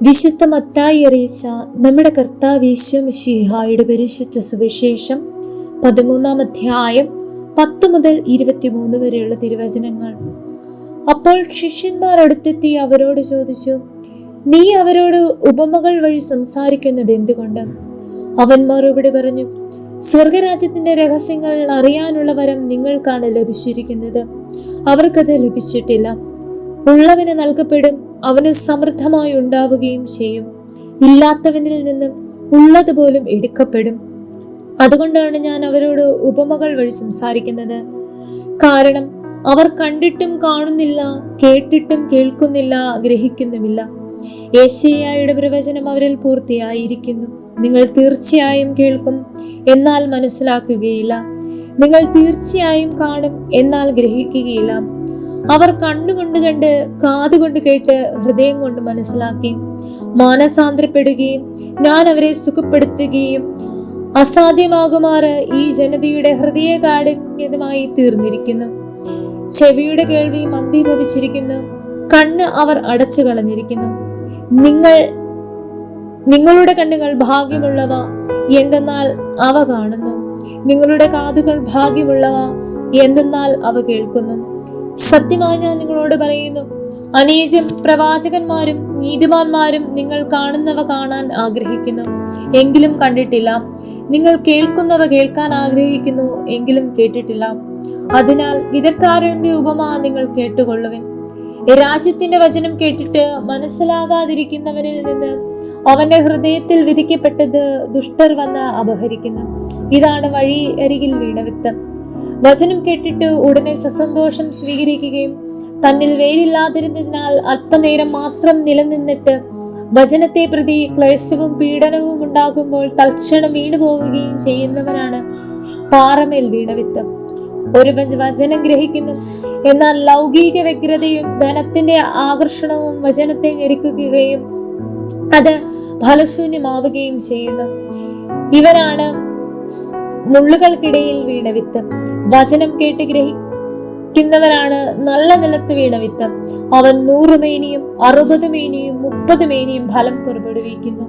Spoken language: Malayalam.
വിശുദ്ധ മത്തായി അറിയിച്ച നമ്മുടെ കർത്താവ് യേശുമിശിഹായുടെ പരിശുദ്ധ സുവിശേഷം പതിമൂന്നാം അധ്യായം പത്ത് മുതൽ ഇരുപത്തിമൂന്ന് വരെയുള്ള തിരുവചനങ്ങൾ. അപ്പോൾ ശിഷ്യന്മാർ അടുത്തെത്തി അവരോട് ചോദിച്ചു നീ അവരോട് ഉപമകൾ വഴി സംസാരിക്കുന്നത് എന്തുകൊണ്ട്? അവൻ മറുപടി പറഞ്ഞു സ്വർഗരാജ്യത്തിന്റെ രഹസ്യങ്ങൾ അറിയാനുള്ള വരം നിങ്ങൾക്കാണ് ലഭിച്ചിരിക്കുന്നത്. അവർക്കത് ലഭിച്ചിട്ടില്ല. ഉള്ളവന് നൽകപ്പെടും അവന് സമൃദ്ധമായി ഉണ്ടാവുകയും ചെയ്യും. ഇല്ലാത്തവനിൽ നിന്നും ഉള്ളതുപോലും എടുക്കപ്പെടും. അതുകൊണ്ടാണ് ഞാൻ അവരോട് ഉപമകൾ വഴി സംസാരിക്കുന്നത്. കാരണം അവർ കണ്ടിട്ടും കാണുന്നില്ല കേട്ടിട്ടും കേൾക്കുന്നില്ല ഗ്രഹിക്കുന്നുമില്ല. ഏഷ്യായുടെ പ്രവചനം അവരിൽ പൂർത്തിയായിരിക്കുന്നു. നിങ്ങൾ തീർച്ചയായും കേൾക്കും എന്നാൽ മനസ്സിലാക്കുകയില്ല. നിങ്ങൾ തീർച്ചയായും കാണും എന്നാൽ ഗ്രഹിക്കുകയില്ല. അവർ കണ്ണുകൊണ്ട് കണ്ട് കാതുകൊണ്ട് കേട്ട് ഹൃദയം കൊണ്ട് മനസ്സിലാക്കി. മാനസാന്തരപ്പെടുകയും ഞാൻ അവരെ സുഖപ്പെടുത്തുകയും അസാധ്യമാകുമാറ് ഈ ജനതയുടെ ഹൃദയ കാഠിന്യതമായി തീർന്നിരിക്കുന്നു. ചെവിയുടെ കേൾവി മന്ദീഭവിച്ചിരിക്കുന്നു. കണ്ണ് അവർ അടച്ചു കളഞ്ഞിരിക്കുന്നു. നിങ്ങൾ നിങ്ങളുടെ കണ്ണുകൾ ഭാഗ്യമുള്ളവ എന്തെന്നാൽ അവ കാണുന്നു. നിങ്ങളുടെ കാതുകൾ ഭാഗ്യമുള്ളവ എന്തെന്നാൽ അവ കേൾക്കുന്നു. സത്യമായി ഞാൻ നിങ്ങളോട് പറയുന്നു. അനേകം പ്രവാചകന്മാരും നീതിമാന്മാരും നിങ്ങൾ കാണുന്നവ കാണാൻ ആഗ്രഹിക്കുന്നു. എങ്കിലും കണ്ടിട്ടില്ല. നിങ്ങൾ കേൾക്കുന്നവ കേൾക്കാൻ ആഗ്രഹിക്കുന്നു. എങ്കിലും കേട്ടിട്ടില്ല. അതിനാൽ വിധക്കാരന്റെ ഉപമ നിങ്ങൾ കേട്ടുകൊള്ളുവിൻ. രാജ്യത്തിന്റെ വചനം കേട്ടിട്ട് മനസ്സിലാകാതിരിക്കുന്നവരിൽ നിന്ന് അവന്റെ ഹൃദയത്തിൽ വിധിക്കപ്പെട്ടത് ദുഷ്ടർ വന്ന് അപഹരിക്കുന്നു. ഇതാണ് വഴി അരികിൽ വീണ വിത്തം. വചനം കേട്ടിട്ട് ഉടനെ സസന്തോഷം സ്വീകരിക്കുകയും തന്നിൽ വേരില്ലാതിരുന്നതിനാൽ അല്പനേരം മാത്രം നിലനിന്നിട്ട് വചനത്തെ പ്രതി ക്ലേശവും പീഡനവും ഉണ്ടാകുമ്പോൾ തൽക്ഷണം വീണുപോവുകയും ചെയ്യുന്നവനാണ് പാറമേൽ വീണവിത്ത് ഒരു വച- വചനം ഗ്രഹിക്കുന്നു. എന്നാൽ ലൗകിക വ്യഗ്രതയും ധനത്തിന്റെ ആകർഷണവും വചനത്തെ ഞെരുക്കുകയും അത് ഫലശൂന്യമാവുകയും ചെയ്യുന്നു. ഇവനാണ് മുള്ളുകൾക്കിടയിൽ വീണ വിത്ത്. വചനം കേട്ട് ഗ്രഹിക്കുന്നവരാണ് നല്ല നിലത്ത് വീണ വിത്ത്. അവൻ നൂറ് മേനിയും അറുപത് മേനിയും മുപ്പത് മേനിയും ഫലം പുറപ്പെടുവിക്കുന്നു.